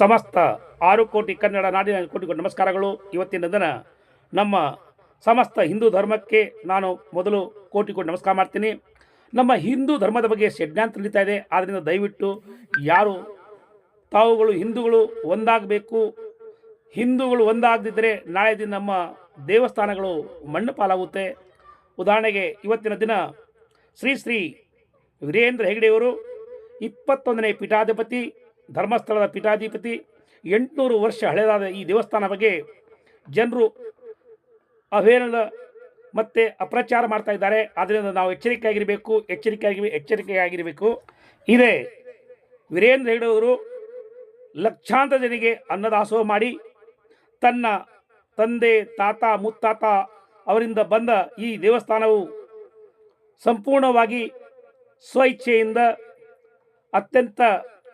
ಸಮಸ್ತ ಆರು ಕೋಟಿ ಕನ್ನಡ ನಾಡಿನ ಕೋಟಿ ಕೋಟಿ ನಮಸ್ಕಾರಗಳು. ಇವತ್ತಿನ ದಿನ ನಮ್ಮ ಸಮಸ್ತ ಹಿಂದೂ ಧರ್ಮಕ್ಕೆ ನಾನು ಮೊದಲು ಕೋಟಿ ಕೋಟಿ ನಮಸ್ಕಾರ ಮಾಡ್ತೀನಿ. ನಮ್ಮ ಹಿಂದೂ ಧರ್ಮದ ಬಗ್ಗೆ ಷಡ್ಯಾಂತ ನಡೀತಾ ಇದೆ. ಆದ್ದರಿಂದ ದಯವಿಟ್ಟು ಯಾರು ತಾವುಗಳು ಹಿಂದೂಗಳು ಒಂದಾಗಬೇಕು, ಹಿಂದೂಗಳು ಒಂದಾಗದಿದ್ದರೆ ನಾಳೆ ದಿನ ನಮ್ಮ ದೇವಸ್ಥಾನಗಳು ಮಣ್ಣು ಪಾಲಾಗುತ್ತೆ ಉದಾಹರಣೆಗೆ ಇವತ್ತಿನ ದಿನ ಶ್ರೀ ಶ್ರೀ ವೀರೇಂದ್ರ ಹೆಗಡೆಯವರು ಇಪ್ಪತ್ತೊಂದನೇ ಪೀಠಾಧಿಪತಿ ಧರ್ಮಸ್ಥಳದ ಪೀಠಾಧಿಪತಿ, ಎಂಟುನೂರು ವರ್ಷ ಹಳೆಯದಾದ ಈ ದೇವಸ್ಥಾನ ಬಗ್ಗೆ ಜನರು ಅವಹೇಳನ ಮತ್ತೆ ಅಪ್ರಚಾರ ಮಾಡ್ತಾ ಇದ್ದಾರೆ. ಆದ್ದರಿಂದ ನಾವು ಎಚ್ಚರಿಕೆಯಾಗಿರಬೇಕು, ಎಚ್ಚರಿಕೆಯಾಗಿ, ಎಚ್ಚರಿಕೆಯಾಗಿರಬೇಕು. ಇದೇ ವೀರೇಂದ್ರ ಹೆಗಡೆಯವರು ಲಕ್ಷಾಂತರ ಜನರಿಗೆ ಅನ್ನದಾಸೋಹ ಮಾಡಿ ತನ್ನ ತಂದೆ, ತಾತ, ಮುತ್ತಾತ ಅವರಿಂದ ಬಂದ ಈ ದೇವಸ್ಥಾನವು ಸಂಪೂರ್ಣವಾಗಿ ಸ್ವಇಚ್ಛೆಯಿಂದ ಅತ್ಯಂತ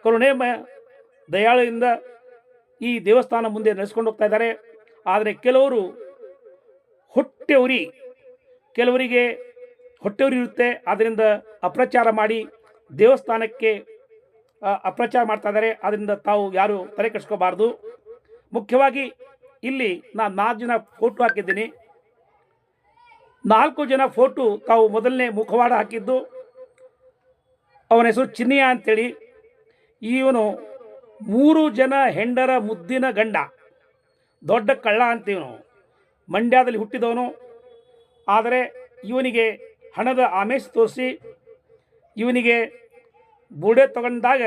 ಕರುಣೆಮಯ ದಯಾಳಿಯಿಂದ ಈ ದೇವಸ್ಥಾನ ಮುಂದೆ ನಡೆಸ್ಕೊಂಡು ಹೋಗ್ತಾ ಇದ್ದಾರೆ. ಆದರೆ ಕೆಲವರು ಹೊಟ್ಟೆ ಉರಿ ಕೆಲವರಿಗೆ ಹೊಟ್ಟೆ ಉರಿ ಇರುತ್ತೆ. ಆದ್ದರಿಂದ ಅಪ್ರಚಾರ ಮಾಡಿ ದೇವಸ್ಥಾನಕ್ಕೆ ಅಪ್ರಚಾರ ಮಾಡ್ತಾ ಇದ್ದಾರೆ. ಆದ್ದರಿಂದ ತಾವು ಯಾರು ತಲೆ ಕೆಡಿಸ್ಕೋಬಾರ್ದು. ಮುಖ್ಯವಾಗಿ ಇಲ್ಲಿ ನಾನು ನಾಲ್ಕು ಜನ ಫೋಟೋ ಹಾಕಿದ್ದೀನಿ. ನಾಲ್ಕು ಜನ ಫೋಟೋ ತಾವು ಮೊದಲನೇ ಮುಖವಾಡ ಹಾಕಿದ್ದು. ಅವನ ಹೆಸರು ಚಿನ್ನಿಯ ಅಂತೇಳಿ. ಇವನು ಮೂರು ಜನ ಹೆಂಡರ ಮುದ್ದಿನ ಗಂಡ, ದೊಡ್ಡ ಕಳ್ಳ ಅಂತೀವನು. ಮಂಡ್ಯದಲ್ಲಿ ಹುಟ್ಟಿದವನು. ಆದರೆ ಇವನಿಗೆ ಹಣದ ಆಮೇಶ ತೋರಿಸಿ, ಇವನಿಗೆ ಬುಡೆ ತಗೊಂಡಾಗ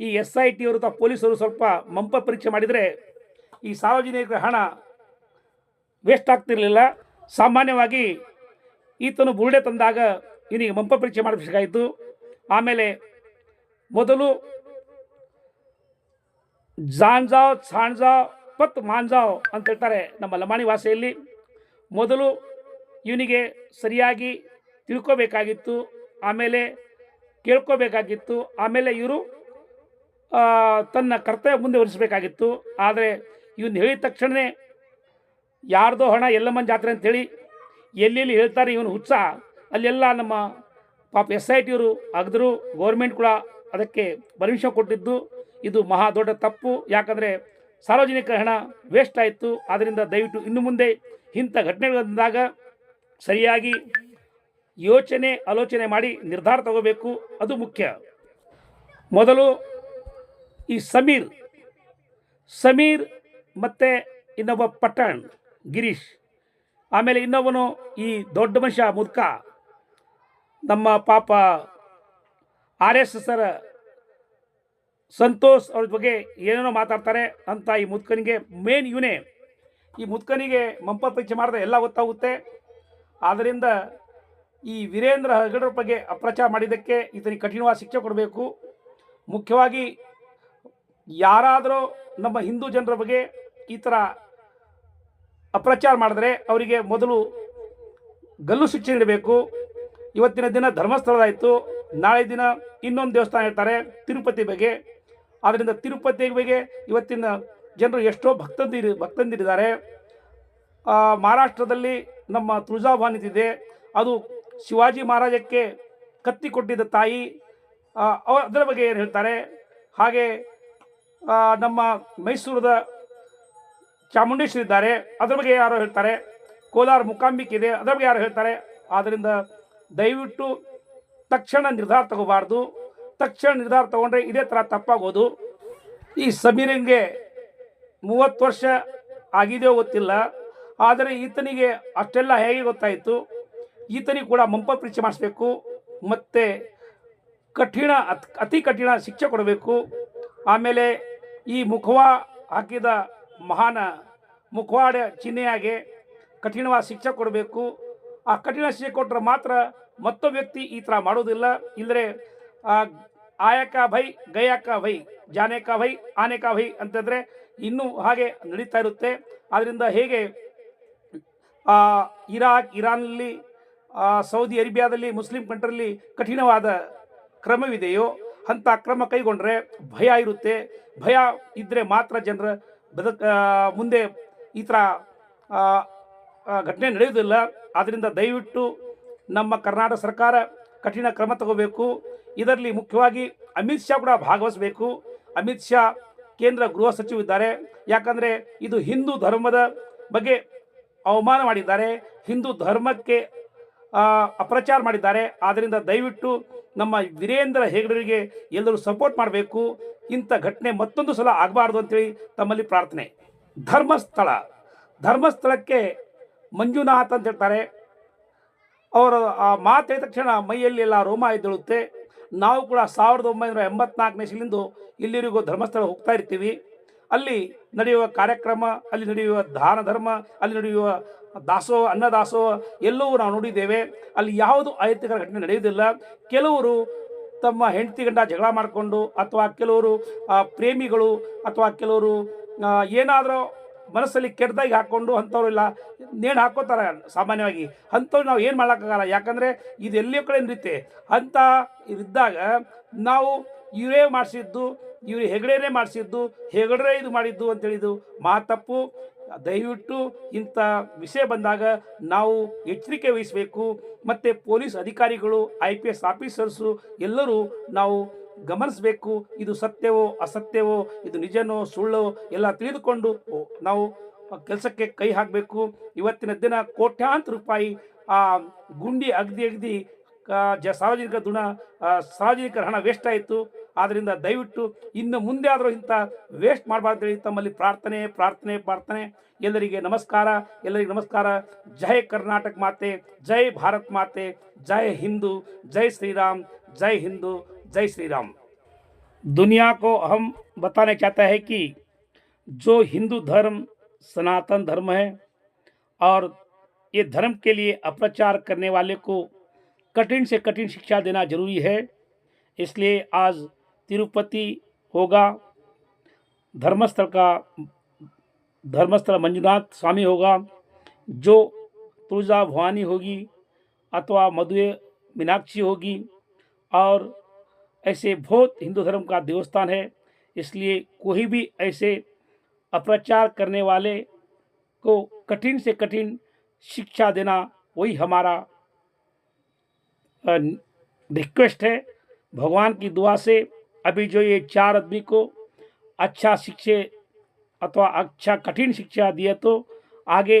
ಈ ಎಸ್ ಐ ಟಿ ಅವರು ಅಥವಾ ಪೊಲೀಸರು ಸ್ವಲ್ಪ ಮಂಪ ಪರೀಕ್ಷೆ ಮಾಡಿದರೆ ಈ ಸಾರ್ವಜನಿಕರ ಹಣ ವೇಸ್ಟ್ ಆಗ್ತಿರಲಿಲ್ಲ. ಸಾಮಾನ್ಯವಾಗಿ ಈತನು ಬುರುಡೆ ತಂದಾಗ ಇವನಿಗೆ ಮಂಪ ಪರೀಕ್ಷೆ ಮಾಡಬೇಕಾಯಿತು. ಆಮೇಲೆ ಮೊದಲು ಜಾನ್ಜಾವ್ ಛಾಣ್ಜಾವ್ ಪತ್ ಮಾಂಜಾವ್ ಅಂತ ಹೇಳ್ತಾರೆ ನಮ್ಮ ಲಮಾಣಿ ಭಾಷೆಯಲ್ಲಿ. ಮೊದಲು ಇವನಿಗೆ ಸರಿಯಾಗಿ ತಿಳ್ಕೋಬೇಕಾಗಿತ್ತು, ಆಮೇಲೆ ಕೇಳ್ಕೋಬೇಕಾಗಿತ್ತು, ಆಮೇಲೆ ಇವರು ತನ್ನ ಕರ್ತವ್ಯ ಮುಂದೆ ವಹಿಸಬೇಕಾಗಿತ್ತು ಆದರೆ ಇವನು ಹೇಳಿದ ತಕ್ಷಣವೇ ಯಾರ್ದೋ ಹಣ ಎಲ್ಲಮ್ಮನ ಜಾತ್ರೆ ಅಂಥೇಳಿ ಎಲ್ಲೆಲ್ಲಿ ಹೇಳ್ತಾರೆ ಇವನು ಹುಚ್ಚ. ಅಲ್ಲೆಲ್ಲ ನಮ್ಮ ಪಾಪ ಎಸ್ ಐ ಟಿಯವರು ಅಗದ್ರು ಗೌರ್ಮೆಂಟ್ ಕೂಡ ಅದಕ್ಕೆ ಪರ್ಮಿಷನ್ ಕೊಟ್ಟಿದ್ದು. ಇದು ಮಹಾ ದೊಡ್ಡ ತಪ್ಪು. ಯಾಕಂದರೆ ಸಾರ್ವಜನಿಕ ಹಣ ವೇಸ್ಟ್ ಆಯಿತು. ಆದ್ದರಿಂದ ದಯವಿಟ್ಟು ಇನ್ನು ಮುಂದೆ ಇಂಥ ಘಟನೆಗಳಿಂದಾಗ ಸರಿಯಾಗಿ ಯೋಚನೆ, ಆಲೋಚನೆ ಮಾಡಿ ನಿರ್ಧಾರ ತಗೋಬೇಕು. ಅದು ಮುಖ್ಯ. ಮೊದಲು ಈ ಸಮೀರ್ ಸಮೀರ್ ಮತ್ತು ಇನ್ನೊಬ್ಬ ಪಟ್ಟಣ್ ಗಿರೀಶ್, ಆಮೇಲೆ ಇನ್ನೊಬ್ಬನು ಈ ದೊಡ್ಡ ಮನುಷ್ಯ ಮುದ್ಕ. ನಮ್ಮ ಪಾಪ ಆರ್ ಎಸ್ ಎಸ್ಸರ ಸಂತೋಷ್ ಅವ್ರ ಬಗ್ಗೆ ಏನೇನೋ ಮಾತಾಡ್ತಾರೆ ಅಂತ ಈ ಮುದ್ಕನಿಗೆ ಮೇನ್ ಇವನೇ. ಈ ಮುದ್ಕನಿಗೆ ಮಂಪ ಪರೀಕ್ಷೆ ಮಾಡಿದ್ರೆ ಎಲ್ಲ ಗೊತ್ತಾಗುತ್ತೆ. ಆದ್ದರಿಂದ ಈ ವೀರೇಂದ್ರ ಹೆಗಡರ ಬಗ್ಗೆ ಅಪ್ರಚಾರ ಮಾಡಿದ್ದಕ್ಕೆ ಈತನಿಗೆ ಕಠಿಣವಾದ ಶಿಕ್ಷೆ ಕೊಡಬೇಕು. ಮುಖ್ಯವಾಗಿ ಯಾರಾದರೂ ನಮ್ಮ ಹಿಂದೂ ಜನರ ಬಗ್ಗೆ ಈ ಥರ ಅಪ್ರಚಾರ ಮಾಡಿದ್ರೆ ಅವರಿಗೆ ಮೊದಲು ಗಲ್ಲು ಶಿಕ್ಷೆ ನೀಡಬೇಕು. ಇವತ್ತಿನ ದಿನ ಧರ್ಮಸ್ಥಳದಾಯಿತು. ನಾಳೆ ದಿನ ಇನ್ನೊಂದು ದೇವಸ್ಥಾನ ಇರ್ತಾರೆ ತಿರುಪತಿ ಬಗ್ಗೆ. ಆದ್ದರಿಂದ ತಿರುಪತಿ ದೇವಿಗೆ ಇವತ್ತಿನ ಜನರು ಎಷ್ಟೋ ಭಕ್ತಂದಿರಿ ಭಕ್ತಂದಿರಿದ್ದಾರೆ. ಮಹಾರಾಷ್ಟ್ರದಲ್ಲಿ ನಮ್ಮ ತುಳಜಾಭವಾನಿ ಇದೆ. ಅದು ಶಿವಾಜಿ ಮಹಾರಾಜಕ್ಕೆ ಕತ್ತಿ ಕೊಟ್ಟಿದ್ದ ತಾಯಿ ಅದರ ಬಗ್ಗೆ ಏನು ಹೇಳ್ತಾರೆ? ಹಾಗೆ ನಮ್ಮ ಮೈಸೂರದ ಚಾಮುಂಡೇಶ್ವರಿ ಇದ್ದಾರೆ. ಅದರ ಬಗ್ಗೆ ಯಾರು ಹೇಳ್ತಾರೆ? ಕೋಲಾರ ಮುಕಾಂಬಿಕೆ ಇದೆ. ಅದರ ಬಗ್ಗೆ ಯಾರು ಹೇಳ್ತಾರೆ? ಆದ್ದರಿಂದ ದಯವಿಟ್ಟು ತಕ್ಷಣ ನಿರ್ಧಾರ ತಗೋಬಾರ್ದು. ತಕ್ಷಣ ನಿರ್ಧಾರ ತಗೊಂಡ್ರೆ ಇದೇ ಥರ ತಪ್ಪಾಗೋದು. ಈ ಸಮೀರಂಗೆ ಮೂವತ್ತು ವರ್ಷ ಆಗಿದೆಯೋ ಗೊತ್ತಿಲ್ಲ. ಆದರೆ ಈತನಿಗೆ ಅಷ್ಟೆಲ್ಲ ಹೇಗೆ ಗೊತ್ತಾಯಿತು? ಈತನಿಗೆ ಕೂಡ ಮಂಪ ಪರೀಕ್ಷೆ ಮಾಡಿಸ್ಬೇಕು. ಮತ್ತು ಕಠಿಣ, ಅತ್ ಕಠಿಣ ಶಿಕ್ಷೆ ಕೊಡಬೇಕು. ಆಮೇಲೆ ಈ ಮುಖವ ಹಾಕಿದ ಮಹಾನ ಮುಖವಾಡ ಚಿಹ್ನೆಯಾಗೆ ಕಠಿಣವಾದ ಶಿಕ್ಷೆ ಕೊಡಬೇಕು. ಆ ಕಠಿಣ ಶಿಕ್ಷೆ ಕೊಟ್ಟರೆ ಮಾತ್ರ ಮತ್ತೊಬ್ಬ ವ್ಯಕ್ತಿ ಈ ಥರ ಮಾಡೋದಿಲ್ಲ. ಇಲ್ಲರೆ ಆಯಕ ಭೈ, ಗಯಕ ಭೈ, ಜಾನೇಕ ಭೈ, ಆನೇಕ ಭೈ ಅಂತಂದರೆ ಇನ್ನೂ ಹಾಗೆ ನಡೀತಾ ಇರುತ್ತೆ. ಆದ್ದರಿಂದ ಹೇಗೆ ಇರಾಕ್, ಇರಾನ್ನಲ್ಲಿ ಸೌದಿ ಅರೇಬಿಯಾದಲ್ಲಿ, ಮುಸ್ಲಿಂ ಕಂಟ್ರಿಯಲ್ಲಿ ಕಠಿಣವಾದ ಕ್ರಮವಿದೆಯೋ ಅಂಥ ಕ್ರಮ ಕೈಗೊಂಡ್ರೆ ಭಯ ಇರುತ್ತೆ. ಭಯ ಇದ್ದರೆ ಮಾತ್ರ ಜನರ ಬದುಕ ಮುಂದೆ ಈ ಥರ ಘಟನೆ ನಡೆಯುವುದಿಲ್ಲ. ಆದ್ದರಿಂದ ದಯವಿಟ್ಟು ನಮ್ಮ ಕರ್ನಾಟಕ ಸರ್ಕಾರ ಕಠಿಣ ಕ್ರಮ ತಗೋಬೇಕು. ಇದರಲ್ಲಿ ಮುಖ್ಯವಾಗಿ ಅಮಿತ್ ಶಾ ಕೂಡ ಭಾಗವಹಿಸಬೇಕು. ಅಮಿತ್ ಶಾ ಕೇಂದ್ರ ಗೃಹ ಸಚಿವ ಇದ್ದಾರೆ ಯಾಕಂದರೆ ಇದು ಹಿಂದೂ ಧರ್ಮದ ಬಗ್ಗೆ ಅವಮಾನ ಮಾಡಿದ್ದಾರೆ. ಹಿಂದೂ ಧರ್ಮಕ್ಕೆ ಅಪ್ರಚಾರ ಮಾಡಿದ್ದಾರೆ. ಆದ್ದರಿಂದ ದಯವಿಟ್ಟು ನಮ್ಮ ವೀರೇಂದ್ರ ಹೆಗಡೆಗೆ ಎಲ್ಲರೂ ಸಪೋರ್ಟ್ ಮಾಡಬೇಕು. ಇಂಥ ಘಟನೆ ಮತ್ತೊಂದು ಸಲ ಆಗಬಾರ್ದು ಅಂತೇಳಿ ತಮ್ಮಲ್ಲಿ ಪ್ರಾರ್ಥನೆ. ಧರ್ಮಸ್ಥಳ. ಧರ್ಮಸ್ಥಳಕ್ಕೆ ಮಂಜುನಾಥ್ ಅಂತ ಹೇಳ್ತಾರೆ. ಅವರು, ಆ ಮಾತು ತಕ್ಷಣ ಮೈಯಲ್ಲಿ ಎಲ್ಲ ರೋಮ ಎದ್ದೇಳುತ್ತೆ. ನಾವು ಕೂಡ ಸಾವಿರದ ಒಂಬೈನೂರ ಎಂಬತ್ನಾಲ್ಕನೇ ಇಸ್ಲಿಂದು ಇಲ್ಲಿವರೆಗೂ ಧರ್ಮಸ್ಥಳ ಹೋಗ್ತಾ ಇರ್ತೀವಿ. ಅಲ್ಲಿ ನಡೆಯುವ ಕಾರ್ಯಕ್ರಮ, ಅಲ್ಲಿ ನಡೆಯುವ ದಾನ ಧರ್ಮ, ಅಲ್ಲಿ ನಡೆಯುವ ದಾಸೋಹ ಅನ್ನದಾಸೋಹ ಎಲ್ಲವೂ ನಾವು ನೋಡಿದ್ದೇವೆ. ಅಲ್ಲಿ ಯಾವುದು ಅಹಿತಕರ ಘಟನೆ ನಡೆಯುವುದಿಲ್ಲ. ಕೆಲವರು ತಮ್ಮ ಹೆಂಡತಿ ಗಂಡ ಜಗಳ ಮಾಡಿಕೊಂಡು ಅಥವಾ ಕೆಲವರು ಪ್ರೇಮಿಗಳು ಅಥವಾ ಕೆಲವರು ಏನಾದರೂ ಮನಸ್ಸಲ್ಲಿ ಕೆಟ್ಟದಾಗಿ ಹಾಕ್ಕೊಂಡು ಅಂಥವ್ರೆಲ್ಲ ನೇಣು ಹಾಕೋತಾರೆ ಸಾಮಾನ್ಯವಾಗಿ. ಅಂಥವ್ರು ನಾವು ಏನು ಮಾಡೋಕ್ಕಾಗಲ್ಲ. ಯಾಕಂದರೆ ಇದು ಎಲ್ಲಿಯೋ ಕಡೆ ನಡೀತೆ. ಅಂತ ಇದ್ದಾಗ ನಾವು ಇವರೇ ಮಾಡಿಸಿದ್ದು, ಇವರು ಹೆಗಡೆನೇ ಮಾಡಿಸಿದ್ದು ಹೆಗಡೆ ಇದು ಮಾಡಿದ್ದು ಅಂತೇಳಿದು ಮಾತಪ್ಪು ದಯವಿಟ್ಟು ಇಂಥ ವಿಷಯ ಬಂದಾಗ ನಾವು ಎಚ್ಚರಿಕೆ ವಹಿಸಬೇಕು. ಮತ್ತು ಪೊಲೀಸ್ ಅಧಿಕಾರಿಗಳು, ಐ ಪಿ ಎಸ್ ಆಫೀಸರ್ಸು ಎಲ್ಲರೂ ನಾವು ಗಮನಿಸಬೇಕು, ಇದು ಸತ್ಯವೋ ಅಸತ್ಯವೋ, ಇದು ನಿಜನೋ ಸುಳ್ಳೋ ಎಲ್ಲ ತಿಳಿದುಕೊಂಡು ನಾವು ಕೆಲಸಕ್ಕೆ ಕೈ ಹಾಕಬೇಕು. ಇವತ್ತಿನ ದಿನ ಕೋಟ್ಯಾಂತರ ರೂಪಾಯಿ, ಆ, ಗುಂಡಿ ಅಗ್ದಿ ಅಗ್ದಿ ಜ, ಸಾರ್ವಜನಿಕ ದುಣ ಸಾರ್ವಜನಿಕರ ಹಣ ವೇಸ್ಟ್ ಆಯಿತು. ಆದ್ದರಿಂದ ದಯವಿಟ್ಟು ಇನ್ನು ಮುಂದೆ ಆದರೂ ಇಂಥ ವೇಸ್ಟ್ ಮಾಡಬಾರ್ದು ಹೇಳಿ ತಮ್ಮಲ್ಲಿ ಪ್ರಾರ್ಥನೆ ಪ್ರಾರ್ಥನೆ ಪ್ರಾರ್ಥನೆ. ಎಲ್ಲರಿಗೆ ನಮಸ್ಕಾರ. ಎಲ್ಲರಿಗೆ ನಮಸ್ಕಾರ. ಜೈ ಕರ್ನಾಟಕ ಮಾತೆ, ಜೈ ಭಾರತ್ ಮಾತೆ, ಜೈ ಹಿಂದೂ, ಜೈ ಶ್ರೀರಾಮ್, ಜೈ ಹಿಂದೂ. जय श्री राम दुनिया को हम बताना चाहता है कि जो हिंदू धर्म, सनातन धर्म है और ये धर्म के लिए अप्रचार करने वाले को कठिन से कठिन शिक्षा देना ज़रूरी है, इसलिए आज तिरुपति होगा, धर्मस्थल का, धर्मस्थल मंजुनाथ स्वामी होगा, जो तुलजा भवानी होगी अथवा मधुए मीनाक्षी होगी और ऐसे बहुत हिंदू धर्म का देवस्थान है। इसलिए कोई भी ऐसे अप्रचार करने वाले को कठिन से कठिन शिक्षा देना वही हमारा रिक्वेस्ट है। भगवान की दुआ से अभी जो ये चार आदमी को अच्छा शिक्षे अथवा अच्छा कठिन शिक्षा दिए तो आगे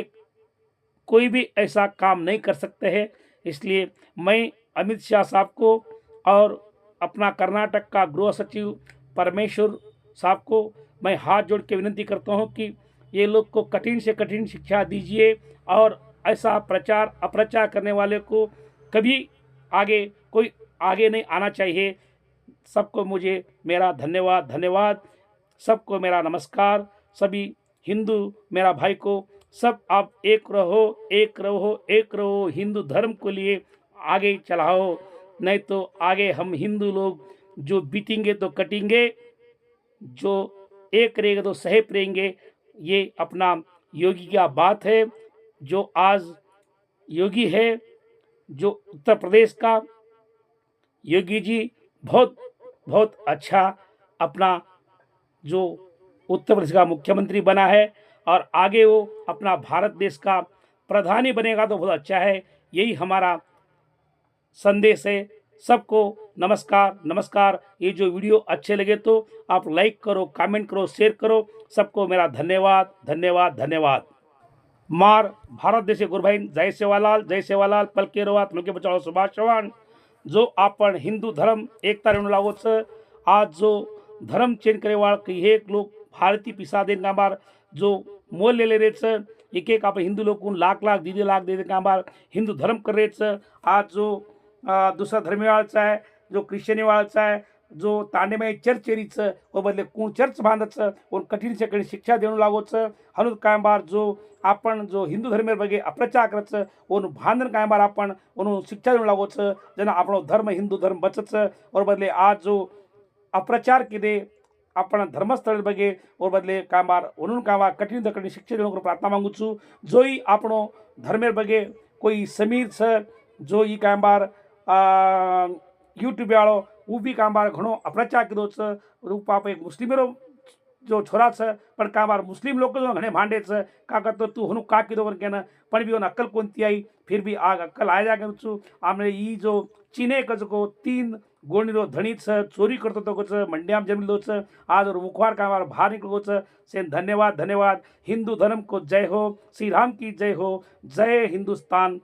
कोई भी ऐसा काम नहीं कर सकते हैं। इसलिए मैं अमित शाह साहब को और अपना कर्नाटक का गृह सचिव परमेश्वर साहब को मैं हाथ जोड़ के विनती करता हूँ कि ये लोग को कठिन से कठिन शिक्षा दीजिए और ऐसा प्रचार, अप्रचार करने वाले को कभी आगे, कोई आगे नहीं आना चाहिए। सबको मुझे मेरा धन्यवाद धन्यवाद। सबको मेरा नमस्कार। सभी हिंदू, मेरा भाई को सब आप एक रहो एक रहो एक रहो, हिंदू धर्म को लिए आगे चलाओ। नहीं तो आगे हम हिंदू लोग जो बीतेंगे तो कटेंगे, जो एक रहेगा तो सहेब रहेंगे। ये अपना योगी का बात है, जो आज योगी है, जो उत्तर प्रदेश का योगी जी, बहुत बहुत अच्छा अपना जो उत्तर प्रदेश का मुख्यमंत्री बना है, और आगे वो अपना भारत देश का प्रधानी बनेगा तो बहुत अच्छा है। यही हमारा संदेश है। सबको नमस्कार नमस्कार। ये जो वीडियो अच्छे लगे तो आप लाइक करो कमेंट करो शेयर करो। सबको मेरा धन्यवाद धन्यवाद धन्यवाद। मार, भारत देशे गुरुभाईन जय सेवालाल जय सेवालाल पलके रवात मुलके बचाव सुभाष चव्हाण जो आपण हिंदू धर्म, एकता रेणू लावोच आज जो धर्म चेंज करेवाळ की हे एक लोक भारती पिसा देन कामार जो मोल लेले रेच एक एक आपण हिंदू लोकून लाख लाख, दीदी लाख दे कामार हिंदू धर्म कर करेच आज जो दुसरा धर्मीवाळचा आहे जो ख्रिश्चनीवाळचा आहे जो तांडेमय चर्चेरीचं व बदले कोण चर्च बांधायचं कोण कठीण से शिक्षा देणं लागोचं हनुत कायंबार जो आपण जो हिंदू धर्म बघे अप्रचार करायचं ओन भांधन कायंबार आपण ओन शिक्षा देणं लागोचं ज्यांना आपण धर्म हिंदू धर्म बचचं और बदले आज जो अप्रचार केले आपण धर्मस्थळ बघे और बदले कायंबार ओनून कायंबार कठीण कठीण शिक्षा देऊन प्रार्थना मागूचू जोही आपण धर्मेर बघे कोई समीर जोही जो ई कायंबार यूट्यूब वालो उ भी का बार घणो अप्रचार कीदो छ रूप पाप एक मुस्लिम जो छोरा छ पर का बार मुस्लिम लोग जो घणे भांडे छ का करतो तू हुनु का कीदो कोने के न पण भी यो न अकल कोणती आई फिर भी आग कल आया कर चु आपने ई जो चीने क जको तीन गोणी रो धणी छ चोरी करतो तो को मंडिया में जमलो छ आज मुखवार का बार भार निकलो छ से धन्यवाद धन्यवाद हिंदू धर्म को जय हो श्री राम की जय हो जय हिंदुस्तान